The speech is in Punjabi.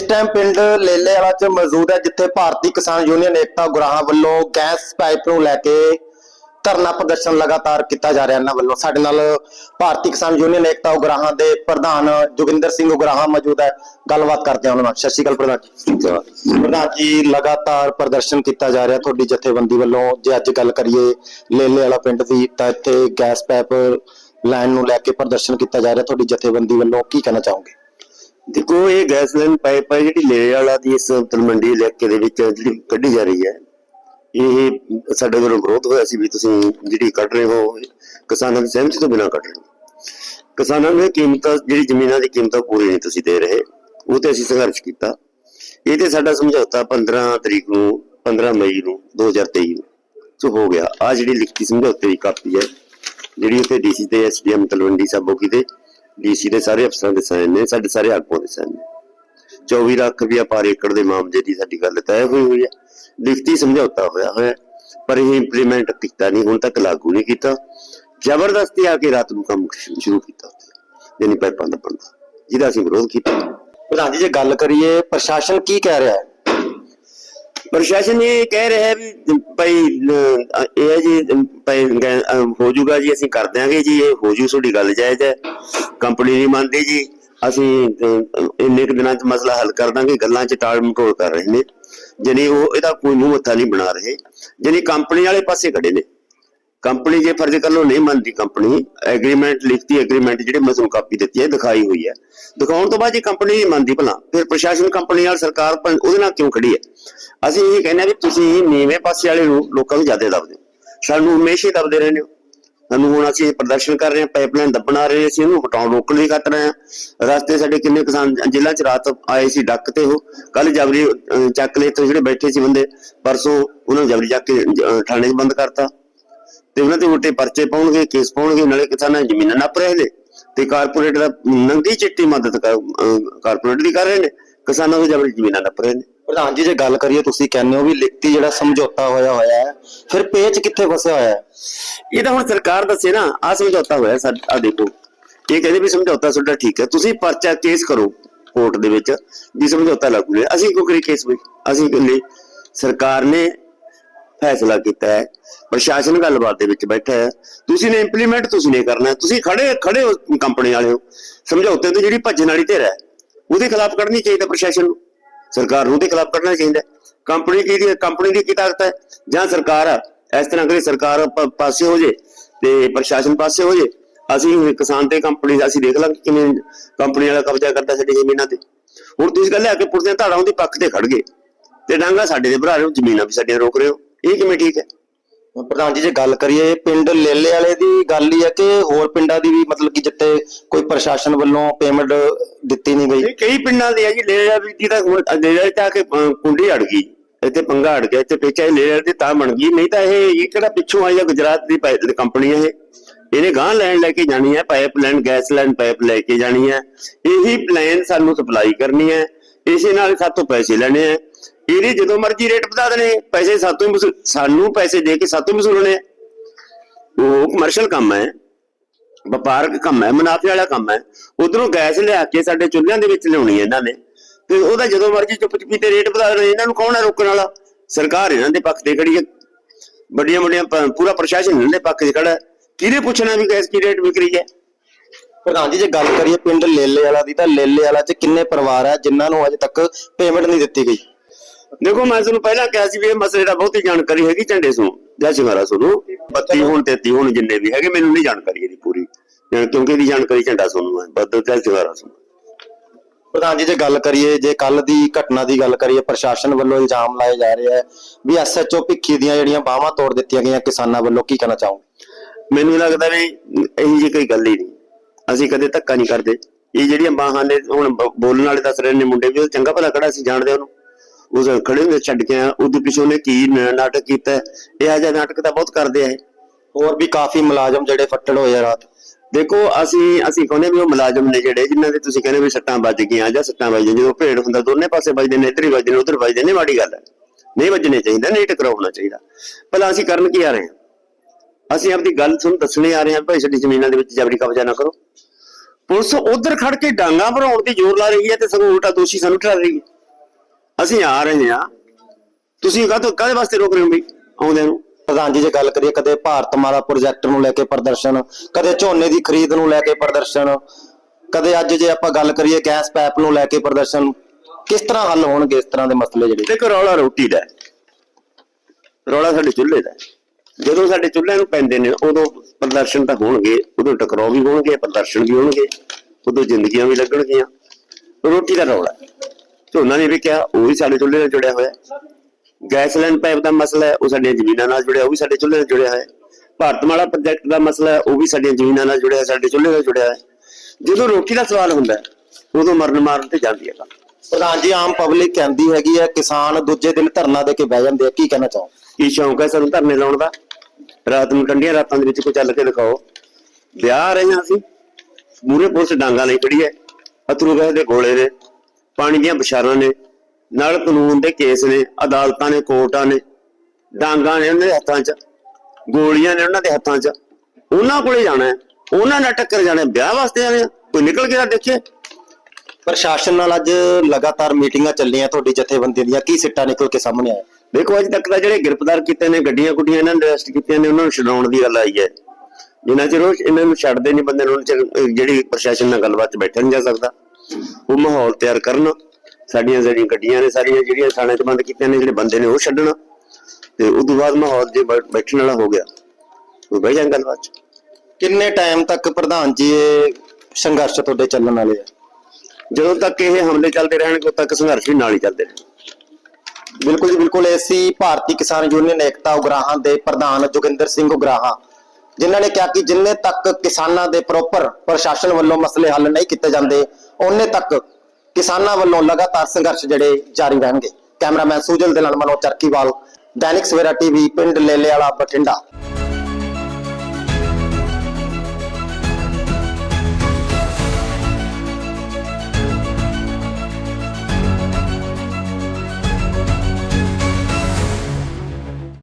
ਇਸ ਟਾਈਮ ਪਿੰਡ ਲੇਲੇ ਵਾਲਾ ਚ ਮੌਜੂਦ ਹੈ ਜਿੱਥੇ ਭਾਰਤੀ ਕਿਸਾਨ ਯੂਨੀਅਨ ਏਕਤਾ ਗੁਰਾਹਾਂ ਵੱਲੋਂ ਗੈਸ ਪਾਈਪ ਨੂੰ ਲੈ ਕੇ ਧਰਨਾ ਪ੍ਰਦਰਸ਼ਨ ਲਗਾਤਾਰ ਕੀਤਾ ਜਾ ਰਿਹਾ ਇਹਨਾਂ ਵੱਲੋਂ। ਸਾਡੇ ਨਾਲ ਭਾਰਤੀ ਕਿਸਾਨ ਯੂਨੀਅਨ ਏਕਤਾ ਉਗਰਾਹਾਂ ਦੇ ਪ੍ਰਧਾਨ ਜੋਗਿੰਦਰ ਸਿੰਘ ਉਗਰਾਹਾਂ ਮੌਜੂਦ ਹੈ। ਗੱਲਬਾਤ ਕਰਦੇ ਹਾਂ ਉਹਨਾਂ ਨਾਲ। ਸਤਿ ਸ਼੍ਰੀ ਅਕਾਲ ਪ੍ਰਧਾਨ ਜੀ। ਪ੍ਰਧਾਨ ਜੀ ਲਗਾਤਾਰ ਪ੍ਰਦਰਸ਼ਨ ਕੀਤਾ ਜਾ ਰਿਹਾ ਤੁਹਾਡੀ ਜਥੇਬੰਦੀ ਵੱਲੋਂ। ਜੇ ਅੱਜ ਗੱਲ ਕਰੀਏ ਲੇਲੇ ਵਾਲਾ ਪਿੰਡ ਦੀ ਤਾਂ ਇੱਥੇ ਗੈਸ ਪਾਈਪ ਲਾਈਨ ਨੂੰ ਲੈ ਕੇ ਪ੍ਰਦਰਸ਼ਨ ਕੀਤਾ ਜਾ ਰਿਹਾ। ਤੁਹਾਡੀ ਜਥੇਬੰਦੀ ਵੱਲੋਂ ਕੀ ਕਹਿਣਾ ਚਾਹੋਗੇ? ਦੇਖੋ, ਇਹ ਗੈਸ ਲਾਈਨ ਪਾਈਪ ਹੈ ਜਿਹੜੀ ਲੇਲੇ ਵਾਲਾ ਦੀ ਇਸ ਤਲਮੰਡੀ ਇਲਾਕੇ ਦੇ ਵਿੱਚ ਜਿਹੜੀ ਕੱਢੀ ਜਾ ਰਹੀ ਹੈ। ਇਹ ਸਾਡੇ ਵੱਲੋਂ ਵਿਰੋਧ ਹੋਇਆ ਸੀ ਵੀ ਤੁਸੀਂ ਜਿਹੜੀ ਕੱਢ ਰਹੇ ਹੋ, ਕਿਸਾਨਾਂ ਦੀ ਸਹਿਮਤੀ ਤੋਂ ਬਿਨਾਂ ਕੱਢ ਰਹੇ ਹੋ। ਕਿਸਾਨਾਂ ਨੂੰ ਕੀਮਤਾਂ, ਜਿਹੜੀ ਜ਼ਮੀਨਾਂ ਦੀ ਕੀਮਤਾਂ ਪੂਰੀ ਨਹੀਂ ਤੁਸੀਂ ਦੇ ਰਹੇ, ਉਹ ਤੇ ਅਸੀਂ ਸੰਘਰਸ਼ ਕੀਤਾ। ਇਹ ਤੇ ਸਾਡਾ ਸਮਝੌਤਾ 15 ਤਰੀਕ ਨੂੰ 15 ਮਈ ਨੂੰ 2023 ਨੂੰ। ਚ ਹੋ ਗਿਆ। ਆ ਜਿਹੜੀ ਲਿਖਤੀ ਸਮਝੌਤੇ ਦੀ ਕਾਪੀ ਹੈ, ਜਿਹੜੀ ਉੱਤੇ ਡੀਸੀ ਤੇ ਐਸਡੀਐਮ ਤਲਵੰਡੀ ਸਾਬੋ ਦੇ ਡੀਸੀ ਦੇ ਸਾਰੇ ਅਫਸਰਾਂ ਦੇ ਸਾਈਨ ਨੇ, ਸਾਡੇ ਸਾਰੇ ਆਗੂਆਂ ਦੇ ਸਾਈਨ ਨੇ। 24 ਲੱਖ ਰੁਪਇਆ ਪਰ ਏਕੜ ਦੇ ਮਾਮਲੇ ਦੀ ਸਾਡੀ ਗੱਲ ਤੈਅ ਹੋਈ ਹੋਈ ਹੈ। ਲਿਖਤੀ ਸਮਝੌਤਾ ਹੋਇਆ ਹੋਇਆ, ਪਰ ਇਹ ਇੰਪਲੀਮੈਂਟ ਕੀਤਾ ਨਹੀਂ, ਹੁਣ ਤੱਕ ਲਾਗੂ ਨਹੀਂ ਕੀਤਾ। ਜ਼ਬਰਦਸਤੀ ਆ ਕੇ ਰਾਤ ਨੂੰ ਕੰਮ ਸ਼ੁਰੂ ਕੀਤਾ ਯਾਨੀ ਪਾਈਪਾਂ ਦਾ ਬੰਦਾ ਜਿਹਦਾ ਅਸੀਂ ਵਿਰੋਧ ਕੀਤਾ। ਪ੍ਰਧਾਨ ਜੀ, ਜੇ ਗੱਲ ਕਰੀਏ, ਪ੍ਰਸ਼ਾਸਨ ਕੀ ਕਹਿ ਰਿਹਾ ਹੈ? ਪ੍ਰਸ਼ਾਸਨ ਇਹ ਕਹਿ ਰਿਹਾ ਹੈ ਵੀ, ਭਾਈ ਇਹ ਹੈ ਜੀ, ਭਾਈ ਹੋ ਜਾਊਗਾ ਜੀ, ਅਸੀਂ ਕਰ ਦਿਆਂਗੇ ਜੀ, ਇਹ ਹੋ ਜੂ ਤੁਹਾਡੀ ਗੱਲ ਜਾਇਜ਼ ਹੈ। ਕੰਪਨੀ ਨਹੀਂ ਮੰਨਦੀ ਜੀ, ਅਸੀਂ ਇੰਨੇ ਕੁ ਦਿਨਾਂ 'ਚ ਮਸਲਾ ਹੱਲ ਕਰ ਦਾਂਗੇ, ਗੱਲਾਂ 'ਚ ਟਾਲ ਮਟੋਲ ਕਰ ਰਹੇ ਨੇ। ਜਾਣੀ ਉਹ, ਇਹਦਾ ਕੋਈ ਮੂੰਹ ਮੱਥਾ ਨਹੀਂ ਬਣਾ ਰਹੇ। ਜਾਣੀ ਕੰਪਨੀ ਵਾਲੇ ਪਾਸੇ ਖੜੇ ਨੇ। ਕੰਪਨੀ ਜੇ ਫਰਜ਼ ਕਰ ਲੋ ਨਹੀਂ ਮੰਨਦੀ ਕੰਪਨੀ ਐਗਰੀਮੈਂਟ ਲਿਖਤੀ ਐਗਰੀਮੈਂਟ ਜਿਹੜੇ ਮਸੂਲ ਕਾਪੀ ਦਿੱਤੀ ਹੈ, ਦਿਖਾਈ ਹੋਈ ਹੈ। ਦਿਖਾਉਣ ਤੋਂ ਬਾਅਦ ਜੇ ਕੰਪਨੀ ਨਹੀਂ ਮੰਨਦੀ ਭਲਾ, ਫਿਰ ਪ੍ਰਸ਼ਾਸਨ ਕੰਪਨੀ ਨਾਲ ਸਰਕਾਰ ਉਹਦੇ ਨਾਲ ਕਿਉਂ ਖੜੀ ਹੈ? ਅਸੀਂ ਇਹ ਕਹਿੰਦੇ ਹਾਂ ਵੀ ਤੁਸੀਂ ਨੀਵੇਂ ਪਾਸੇ ਵਾਲੇ ਲੋਕਾਂ ਨੂੰ ਜ਼ਿਆਦਾ ਦਬਦੇ ਹੋ। ਸਾਨੂੰ ਹਮੇਸ਼ਾ ਹੀ ਦਬਦੇ ਰਹਿੰਦੇ ਹੋ। ਸਾਨੂੰ ਹੁਣ ਅਸੀਂ ਪ੍ਰਦਰਸ਼ਨ ਕਰ ਰਹੇ ਹਾਂ ਪਾਈਪਲਾਈਨ ਦੱਬਣ ਆ ਰਹੇ ਅਸੀਂ ਇਹਨੂੰ ਹਟਾਉਣ ਰੋਕਣ ਲਈ ਕਰ ਰਹੇ ਹਾਂ। ਰਸਤੇ ਸਾਡੇ ਕਿੰਨੇ ਕਿਸਾਨ ਜ਼ਿਲ੍ਹਾ ਚ ਰਾਤ ਆਏ ਸੀ, ਡੱਕ ਤੇ ਉਹ। ਕੱਲ ਜਬਰੀ ਚੱਕ ਲਏ ਤੇ ਜਿਹੜੇ ਬੈਠੇ ਸੀ ਬੰਦੇ, ਪਰਸੋਂ ਉਹਨਾਂ ਨੂੰ ਜਬਰੀ ਚੱਕ ਕੇ ਥਾਣੇ 'ਚ ਬੰਦ ਕਰਤਾ। ਤੇ ਉਹਨਾਂ ਦੇ ਉਲਟੇ ਪਰਚੇ ਪਾਉਣਗੇ ਕੇਸ ਪਾਉਣਗੇ ਨਾਲੇ ਕਿਸਾਨਾਂ ਜ਼ਮੀਨਾਂ ਨੱਪ ਰਹੇ ਨੇ ਤੇ ਕਾਰਪੋਰੇਟ ਦਾ ਨੰਗੀ ਚਿੱਟੀ ਮਦਦ ਕਾਰਪੋਰੇਟ ਦੀ ਕਰ ਰਹੇ ਨੇ ਕਿਸਾਨਾਂ ਤੋਂ ਜਬਰੀ ਜ਼ਮੀਨਾਂ ਨੱਪ ਰਹੇ ਨੇ। ਪ੍ਰਧਾਨ ਜੀ ਜੇ ਗੱਲ ਕਰੀਏ ਤੁਸੀਂ ਕਹਿੰਦੇ ਹੋ ਵੀ ਲਿਖਤੀ ਜਿਹੜਾ ਸਮਝੌਤਾ ਹੋਇਆ ਹੋਇਆ ਹੈ ਫਿਰ ਪੇਚ ਕਿੱਥੇ ਫਸਿਆ ਹੋਇਆ ਹੈ? ਇਹ ਤਾਂ ਹੁਣ ਸਰਕਾਰ ਦੱਸੇ ਨਾ ਆ ਸਮਝੌਤਾ ਹੋਇਆ ਆ ਦੇਖੋ। ਇਹ ਕਹਿੰਦੇ ਵੀ ਸਮਝੌਤਾ ਤੁਹਾਡਾ ਠੀਕ ਹੈ ਤੁਸੀਂ ਪਰਚਾ ਕੇਸ ਕਰੋ ਕੋਰਟ ਦੇ ਵਿੱਚ ਵੀ ਸਮਝੌਤਾ ਲਾਗੂ ਹੈ ਅਸੀਂ ਕਰੀ ਕੇਸ ਵੀ ਅਸੀਂ ਕਹਿੰਦੇ ਸਰਕਾਰ ਨੇ ਫੈਸਲਾ ਕੀਤਾ ਹੈ। ਪ੍ਰਸ਼ਾਸਨ ਗੱਲਬਾਤ ਦੇ ਵਿੱਚ ਬੈਠਾ ਹੈ। ਤੁਸੀਂ ਨੇ ਇੰਪਲੀਮੈਂਟ ਤੁਸੀਂ ਨੇ ਕਰਨਾ ਤੁਸੀਂ ਖੜੇ ਖੜੇ ਹੋ ਕੰਪਨੀ ਵਾਲੇ ਹੋ। ਸਮਝੌਤੇ ਤੋਂ ਜਿਹੜੀ ਭੱਜਣ ਵਾਲੀ ਧਿਰ ਹੈ ਉਹਦੇ ਖਿਲਾਫ ਕੱਢਣੀ ਚਾਹੀਦਾ ਪ੍ਰਸ਼ਾਸਨ ਨੂੰ। ਸਰਕਾਰ ਨੂੰ ਉਹਦੇ ਖਿਲਾਫ ਕੱਢਣਾ ਚਾਹੀਦਾ ਕੰਪਨੀ ਕੀ ਦੀ ਕੰਪਨੀ ਦੀ ਕੀ ਤਾਕਤ ਹੈ? ਜਾਂ ਸਰਕਾਰ ਇਸ ਤਰ੍ਹਾਂ ਕਰੇ ਸਰਕਾਰ ਪਾਸੇ ਹੋ ਜੇ ਤੇ ਪ੍ਰਸ਼ਾਸਨ ਪਾਸੇ ਹੋ ਜੇ, ਅਸੀਂ ਕਿਸਾਨ ਤੇ ਕੰਪਨੀ ਅਸੀਂ ਦੇਖ ਲਾਂਗੇ ਕਿਵੇਂ ਕੰਪਨੀ ਵਾਲਾ ਕਬਜ਼ਾ ਕਰਦਾ ਸਾਡੀ ਜ਼ਮੀਨਾਂ ਤੇ। ਹੁਣ ਤੁਸੀਂ ਗੱਲ ਆ ਕੇ ਪੁਰਦੇ ਧਾੜਾਂ ਉਹਦੇ ਪੱਖ ਤੇ ਖੜ ਗਏ। ਤੇ ਡਾਂਗਾ ਸਾਡੇ ਦੇ ਭਰਾ ਰਹੇ ਜ਼ਮੀਨਾਂ ਵੀ ਸਾਡੀਆਂ ਰੋਕ ਰਹੇ ਹੋ। ਇਹ ਕਿਵੇਂ ਠੀਕ ਹੈ? ਪ੍ਰਧਾਨ ਜੀ ਜੇ ਗੱਲ ਕਰੀਏ ਪਿੰਡ ਲੇਲੇ ਵਾਲੇ ਦੀ ਗੱਲ ਹੀ ਹੈ ਕਿ ਹੋਰ ਪਿੰਡਾਂ ਦੀ ਵੀ ਮਤਲਬ ਕਿ ਜਿੱਥੇ ਕੋਈ ਪ੍ਰਸ਼ਾਸਨ ਵੱਲੋਂ ਪੇਮੈਂਟ ਦਿੱਤੀ ਨਹੀਂ ਗਈ? ਕਈ ਪਿੰਡਾਂ ਦੇ ਆ ਜੀ ਲੇਲਾ ਵੀ ਦੀ ਤਾਂ ਲੇਲਾ ਆ ਕੇ ਕੁੰਡੀ ਅੜ ਗਈ। ਇੱਥੇ ਪੰਗਾ ਅੜ ਗਿਆ ਇੱਥੇ ਪੇਚਾ ਲੇਲਾ ਦੀ ਤਾਂ ਬਣ ਗਈ। ਨਹੀਂ ਤਾਂ ਇਹ ਇਹ ਕਿਹੜਾ ਪਿੱਛੋਂ ਆਈ ਆ ਗੁਜਰਾਤ ਦੀ ਪਾਇ- ਕੰਪਨੀ ਹੈ ਇਹ? ਇਹਨੇ ਗਾਂ ਲੈਣ ਲੈ ਕੇ ਜਾਣੀ ਹੈ pipe line gas line pipe ਲੈ ਕੇ ਜਾਣੀ ਹੈ। ਇਹੀ ਪਲਾਨ ਸਾਨੂੰ ਸਪਲਾਈ ਕਰਨੀ ਹੈ। ਇਸੇ ਨਾਲ ਸਾਤੋਂ ਪੈਸੇ ਲੈਣੇ ਆ ਇਹਦੇ ਜਦੋਂ ਮਰਜ਼ੀ ਰੇਟ ਵਧਾ ਦੇਣੇ। ਪੈਸੇ ਸਾਤੋਂ ਹੀ ਸਾਨੂੰ ਪੈਸੇ ਦੇ ਕੇ ਸਾਤੋਂ ਵਸੂਲਣੇ। ਉਹ ਕਮਰਸ਼ੀਅਲ ਕੰਮ ਹੈ। ਵਪਾਰਕ ਕੰਮ ਹੈ, ਮੁਨਾਫੇ ਵਾਲਾ ਕੰਮ ਹੈ। ਉਧਰੋਂ ਗੈਸ ਲਿਆ ਕੇ ਸਾਡੇ ਚੁੱਲ੍ਹਿਆਂ ਦੇ ਵਿੱਚ ਲਿਆਉਣੀ ਹੈ ਇਹਨਾਂ ਨੇ। ਤੇ ਉਹਦਾ ਜਦੋਂ ਮਰਜ਼ੀ ਚੁੱਪ ਚੁੱਪੀ ਤੇ ਰੇਟ ਵਧਾ ਦੇਣਾ। ਇਹਨਾਂ ਨੂੰ ਕੌਣ ਹੈ ਰੋਕਣ ਵਾਲਾ? ਸਰਕਾਰ ਇਹਨਾਂ ਦੇ ਪੱਖ ਤੇ ਖੜੀ ਹੈ। ਵੱਡੀਆਂ ਵੱਡੀਆਂ ਪੂਰਾ ਪ੍ਰਸ਼ਾਸਨ ਇਹਨਾਂ ਦੇ ਪੱਖ 'ਚ ਖੜਾ ਹੈ। ਕਿਹਨੇ ਪੁੱਛਣਾ ਵੀ ਗੈਸ ਕੀ ਰੇਟ ਵਿਕ ਰਹੀ ਹੈ? ਪ੍ਰਧਾਨ ਜੀ, ਜੇ ਗੱਲ ਕਰੀਏ ਪਿੰਡ ਲੇਲੇ ਵਾਲਾ ਦੀ, ਤਾਂ ਲੇਲੇ ਵਾਲਾ ਚ ਕਿੰਨੇ ਪਰਿਵਾਰ ਹੈ ਜਿਨ੍ਹਾਂ ਨੂੰ ਅਜੇ ਤੱਕ ਪੇਮੈਂਟ ਨਹੀਂ ਦਿੱਤੀ ਗਈ? ਦੇਖੋ ਮੈਂ ਤੁਹਾਨੂੰ ਪਹਿਲਾਂ ਕਿਹਾ ਸੀ ਵੀ ਇਹ ਮਸਲੇ ਦਾ ਬਹੁਤੀ ਜਾਣਕਾਰੀ ਹੈਗੀ ਝੰਡੇ ਸੋ ਜਾਂ ਸ਼ਿੰਗਾਰਾ ਸੁਣੋ 32 ਹੁਣ 33 ਹੁਣ ਜਿੰਨੇ ਵੀ ਹੈਗੇ ਮੈਨੂੰ ਨਹੀਂ ਜਾਣਕਾਰੀ ਇਹਦੀ ਪੂਰੀ। ਕਿਉਂਕਿ ਇਹਦੀ ਜਾਣਕਾਰੀ ਝੰਡਾ ਸੁਣੂ ਹੈ। ਬੱਦਲ ਤੇ ਸ਼ਿੰਗਾਰਾ ਸੁਣੂ ਪ੍ਰਧਾਨ ਜੀ ਜੇ ਗੱਲ ਕਰੀਏ ਜੇ ਕੱਲ ਦੀ ਘਟਨਾ ਦੀ ਗੱਲ ਕਰੀਏ ਪ੍ਰਸ਼ਾਸਨ ਵੱਲੋਂ ਇਲਜ਼ਾਮ ਲਾਏ ਜਾ ਰਹੇ ਹੈ ਵੀ ਐਸਐਚਓ ਭਿੱਖੀ ਦੀਆਂ ਜਿਹੜੀਆਂ ਬਾਹਾਂ ਤੋੜ ਦਿੱਤੀਆਂ ਗਈਆਂ ਕਿਸਾਨਾਂ ਵੱਲੋਂ ਕੀ ਕਹਿਣਾ ਚਾਹੋਗੇ? ਮੈਨੂੰ ਲੱਗਦਾ ਵੀ ਇਹੀ ਜੀ ਕੋਈ ਗੱਲ ਹੀ ਨਹੀਂ। ਅਸੀਂ ਕਦੇ ਧੱਕਾ ਨਹੀਂ ਕਰਦੇ। ਇਹ ਜਿਹੜੀਆਂ ਬਾਹਾਂ ਨੇ ਹੁਣ ਬੋਲਣ ਵਾਲੇ ਦੱਸ ਰਹੇ ਨੇ ਮੁੰਡੇ ਵੀ ਉਹ ਚੰਗਾ ਭਲਾ ਖੜਾ ਸੀ ਜਾਣਦੇ ਉਹਨੂੰ। ਉਸ ਖੜੇ ਹੁੰਦੇ ਛੱਡ ਕੇ ਆ ਉਹਦੇ ਪਿੱਛੋਂ ਨੇ ਕੀ ਨਾਟਕ ਕੀਤਾ। ਇਹ ਜਿਹਾ ਨਾਟਕ ਤਾਂ ਬਹੁਤ ਕਰਦੇ ਆ ਹੋਰ ਵੀ ਕਾਫੀ ਮੁਲਾਜ਼ਮ ਜਿਹੜੇ ਫੱਟੜ ਹੋਏ ਆ ਰਾਤ। ਦੇਖੋ ਅਸੀਂ ਅਸੀਂ ਕਹਿੰਦੇ ਵੀ ਉਹ ਮੁਲਾਜ਼ਮ ਨੇ ਜਿਹੜੇ ਜਿਨ੍ਹਾਂ ਦੇ ਤੁਸੀਂ ਕਹਿੰਦੇ ਵੀ ਸੱਟਾਂ ਵੱਜ ਗਈਆਂ ਜਾਂ ਸੱਟਾਂ ਵੱਜੀਆਂ ਜਦੋਂ ਭੇੜ ਹੁੰਦਾ ਦੋਨੇ ਪਾਸੇ ਵੱਜਦੇ ਨੇ ਇੱਧਰ ਹੀ ਵੱਜਦੇ ਨੇ ਉੱਧਰ ਵੱਜਦੇ ਨੇ ਮਾੜੀ ਗੱਲ ਹੈ ਨਹੀਂ ਵੱਜਣੇ ਚਾਹੀਦਾ ਨਹੀਂ ਟਕਰਾਉਣਾ ਚਾਹੀਦਾ। ਭਲਾ ਅਸੀਂ ਕਰਨ ਕੀ ਆ ਰਹੇ ਹਾਂ? ਅਸੀਂ ਆਪਣੀ ਗੱਲ ਤੁਹਾਨੂੰ ਦੱਸਣੇ ਆ ਰਹੇ ਹਾਂ ਭਾਈ ਸਾਡੀ ਜ਼ਮੀਨਾਂ ਦੇ ਵਿੱਚ ਜਬਰੀ ਕਬਜ਼ਾ ਨਾ ਕਰੋ। ਪੁਲਿਸ ਉਧਰ ਖੜ ਕੇ ਡਾਂਗਾ ਭਰਾਉਣ ਤੇ ਜ਼ੋਰ ਲਾ ਰਹੀ ਹੈ ਤੇ ਸਗੋਂ ਉਲਟਾ ਦੋਸ਼ੀ ਸਾਨੂੰ ਠਹਿਰਾ ਰਹੀ ਹੈ। ਅਸੀਂ ਆ ਰਹੇ ਹਾਂ ਤੁਸੀਂ ਕਾਹਤੋਂ ਕਾਹਦੇ ਵਾਸਤੇ ਰੋਕ ਰਹੇ ਹੋ ਬਈ ਆਉਂਦਿਆਂ ਨੂੰ ਪ੍ਰਧਾਨ ਜੀ ਜੇ ਗੱਲ ਕਰੀਏ ਕਦੇ ਭਾਰਤ ਮਾਲਾ ਪ੍ਰੋਜੈਕਟ ਨੂੰ ਲੈ ਕੇ ਪ੍ਰਦਰਸ਼ਨ ਕਦੇ ਝੋਨੇ ਦੀ ਖਰੀਦ ਨੂੰ ਲੈ ਕੇ ਪ੍ਰਦਰਸ਼ਨ ਕਦੇ ਅੱਜ ਜੇ ਆਪਾਂ ਗੱਲ ਕਰੀਏ ਗੈਸ ਪਾਈਪ ਨੂੰ ਲੈ ਕੇ ਪ੍ਰਦਰਸ਼ਨ ਕਿਸ ਤਰ੍ਹਾਂ ਹੱਲ ਹੋਣਗੇ ਇਸ ਤਰ੍ਹਾਂ ਦੇ ਮਸਲੇ ਜਿਹੜੇ ਦੇਖੋ ਰੌਲਾ ਰੋਟੀ ਦਾ। ਰੌਲਾ ਸਾਡੇ ਚੁੱਲ੍ਹੇ ਦਾ। ਜਦੋਂ ਸਾਡੇ ਚੁੱਲ੍ਹੇ ਨੂੰ ਪੈਂਦੇ ਨੇ ਉਦੋਂ ਪ੍ਰਦਰਸ਼ਨ ਤਾਂ ਹੋਣਗੇ ਉਦੋਂ ਟਕਰਾਅ ਵੀ ਹੋਣਗੇ ਪ੍ਰਦਰਸ਼ਨ ਵੀ ਹੋਣਗੇ ਉਦੋਂ ਜ਼ਿੰਦਗੀਆਂ ਵੀ ਲੱਗਣਗੀਆਂ ਰੋਟੀ ਦਾ ਰੌਲਾ। ਝੋਨਾ ਨੇ ਵੀ ਕਿਹਾ ਉਹ ਵੀ ਸਾਡੇ ਚੁੱਲ੍ਹੇ ਨਾਲ ਜੁੜਿਆ ਹੋਇਆ ਹੈ। ਗੈਸ ਲਾਈਨ ਪਾਈਪ ਦਾ ਮਸਲਾ ਹੈ ਉਹ ਸਾਡੀਆਂ ਜ਼ਮੀਨਾਂ ਨਾਲ ਜੁੜਿਆ ਉਹ ਵੀ ਸਾਡੇ ਚੁੱਲ੍ਹੇ ਨਾਲ ਜੁੜਿਆ ਹੈ। ਭਾਰਤਮਾਲਾ ਪ੍ਰੋਜੈਕਟ ਦਾ ਮਸਲਾ ਹੈ ਉਹ ਵੀ ਸਾਡੀਆਂ ਜ਼ਮੀਨਾਂ ਨਾਲ ਜੁੜਿਆ ਸਾਡੇ ਚੁੱਲ੍ਹੇ ਨਾਲ ਜੁੜਿਆ ਹੈ। ਜਦੋਂ ਰੋਟੀ ਦਾ ਸਵਾਲ ਹੁੰਦਾ ਉਦੋਂ ਮਰਨ ਮਾਰਨ ਤੇ ਜਾਂਦੀ ਹੈ ਪ੍ਰਧਾਨ ਜੀ ਆਮ ਪਬਲਿਕ ਕਹਿੰਦੀ ਹੈਗੀ ਹੈ ਕਿਸਾਨ ਦੂਜੇ ਦਿਨ ਧਰਨਾ ਦੇ ਕੇ ਬਹਿ ਜਾਂਦੇ ਆ ਕੀ ਕਹਿਣਾ ਚਾਹੋ ਕੀ ਸ਼ੌਂਕ ਹੈ ਸਾਨੂੰ ਧਰਨੇ ਲਾਉਣ ਦਾ? ਰਾਤ ਨੂੰ ਠੰਡੀਆਂ ਰਾਤਾਂ ਦੇ ਵਿੱਚ ਕੋਈ ਚੱਲ ਕੇ ਦਿਖਾਓ। ਵਿਆਹ ਰਹੇ ਹਾਂ ਅਸੀਂ। ਮੂਰੇ ਪੁਲਿਸ ਡਾਂਗਾ ਲਈ ਖੜੀ ਹੈ। ਅਥਰੂ ਗੈਸ ਦੇ ਗੋਲੇ ਨੇ। ਪਾਣੀ ਦੀਆਂ ਬਸ਼ਾਰਾਂ ਨੇ ਨਾਲ ਕਾਨੂੰਨ ਦੇ ਕੇਸ ਨੇ ਅਦਾਲਤਾਂ ਨੇ ਕੋਰਟਾਂ ਨੇ ਡਾਂਗਾ ਨੇ ਉਹਨਾਂ ਦੇ ਹੱਥਾਂ 'ਚ ਗੋਲੀਆਂ ਨੇ ਉਹਨਾਂ ਦੇ ਹੱਥਾਂ 'ਚ ਉਹਨਾਂ ਕੋਲੇ ਜਾਣਾ ਹੈ ਉਹਨਾਂ ਨਾਲ ਟੱਕਰ ਜਾਣਾ। ਵਿਆਹ ਵਾਸਤੇ ਹੈ। ਕੋਈ ਨਿਕਲ ਗਿਆ ਦੇਖੇ ਪ੍ਰਸ਼ਾਸਨ ਨਾਲ ਅੱਜ ਲਗਾਤਾਰ ਮੀਟਿੰਗਾਂ ਚੱਲੀਆਂ ਤੁਹਾਡੀ ਜਥੇਬੰਦੀ ਦੀਆਂ ਕੀ ਸਿੱਟਾ ਨਿਕਲ ਕੇ ਸਾਹਮਣੇ ਆਇਆ ਦੇਖੋ ਅੱਜ ਤੱਕ ਤਾਂ ਜਿਹੜੇ ਗ੍ਰਿਫਤਾਰ ਕੀਤੇ ਨੇ ਗੱਡੀਆਂ ਗੁੱਡੀਆਂ ਇਹਨਾਂ ਨੇ ਅਰੈਸਟ ਕੀਤੀਆਂ ਨੇ ਉਹਨਾਂ ਨੂੰ ਛਡਾਉਣ ਦੀ ਗੱਲ ਆਈ ਹੈ ਜਿੰਨਾ ਚਿਰ ਇਹਨਾਂ ਨੂੰ ਛੱਡਦੇ ਨਹੀਂ ਬੰਦੇ ਨੂੰ ਜਿਹੜੀ ਪ੍ਰਸ਼ਾਸਨ ਨਾਲ ਗੱਲਬਾਤ 'ਚ ਬੈਠਾ ਨਹੀਂ ਜਾ ਸਕਦਾ ਉਹ ਮਾਹੌਲ ਤਿਆਰ ਕਰਨ। ਸਾਡੀਆਂ ਜਿਹੜੀਆਂ ਗੱਡੀਆਂ ਨੇ ਸਾਰੀਆਂ ਜਿਹੜੀਆਂ ਥਾਣੇ 'ਚ ਬੰਦ ਕੀਤੀਆਂ ਨੇ ਜਿਹੜੇ ਬੰਦੇ ਨੇ ਉਹ ਛੱਡਣ। ਤੇ ਉਸ ਤੋਂ ਬਾਅਦ ਮਾਹੌਲ ਜੇ ਬੈਠਣ ਵਾਲਾ ਹੋ ਗਿਆ। ਉਹ ਬਹਿ ਜਾਂ ਗੱਲਬਾਤ ਕਿੰਨੇ ਟਾਈਮ ਤੱਕ ਪ੍ਰਧਾਨ ਜੀ ਇਹ ਸੰਘਰਸ਼ ਤੁਹਾਡੇ ਚੱਲਣ ਵਾਲੇ ਆ? ਜਦੋਂ ਤੱਕ ਇਹ ਹਮਲੇ ਚੱਲਦੇ ਰਹਿਣਗੇ ਉਦੋਂ ਤੱਕ ਸੰਘਰਸ਼ ਵੀ ਨਾਲ ਹੀ ਚੱਲਦੇ ਰਹਿਣਗੇ। ਬਿਲਕੁਲ ਜੀ ਬਿਲਕੁਲ। ਐਸੀ ਭਾਰਤੀ ਕਿਸਾਨ ਯੂਨੀਅਨ ਏਕਤਾ ਉਗਰਾਹਾਂ ਦੇ ਪ੍ਰਧਾਨ ਜੋਗਿੰਦਰ ਸਿੰਘ ਉਗਰਾਹਾਂ ਜਿਨ੍ਹਾਂ ਨੇ ਕਿਹਾ ਕਿ ਜਿੰਨੇ ਤੱਕ ਕਿਸਾਨਾਂ ਦੇ ਪ੍ਰੋਪਰ ਪ੍ਰਸ਼ਾਸਨ ਵੱਲੋਂ ਮਸਲੇ ਹੱਲ ਨਹੀਂ ਕੀਤੇ ਜਾਂਦੇ ਉਹਨੇ ਤੱਕ ਕਿਸਾਨਾਂ ਵੱਲੋਂ ਲਗਾਤਾਰ ਸੰਘਰਸ਼ ਜਿਹੜੇ ਜਾਰੀ ਰਹਿਣਗੇ। ਕੈਮਰਾਮੈਨ ਸੂਜਲ ਦੇ ਨਾਲ ਮਨੋਜ ਚਰਕੀਵਾਲ ਦੈਨਿਕ ਸਵੇਰਾ ਟੀਵੀ, ਪਿੰਡ ਲੇਲੇ ਵਾਲਾ ਬਠਿੰਡਾ।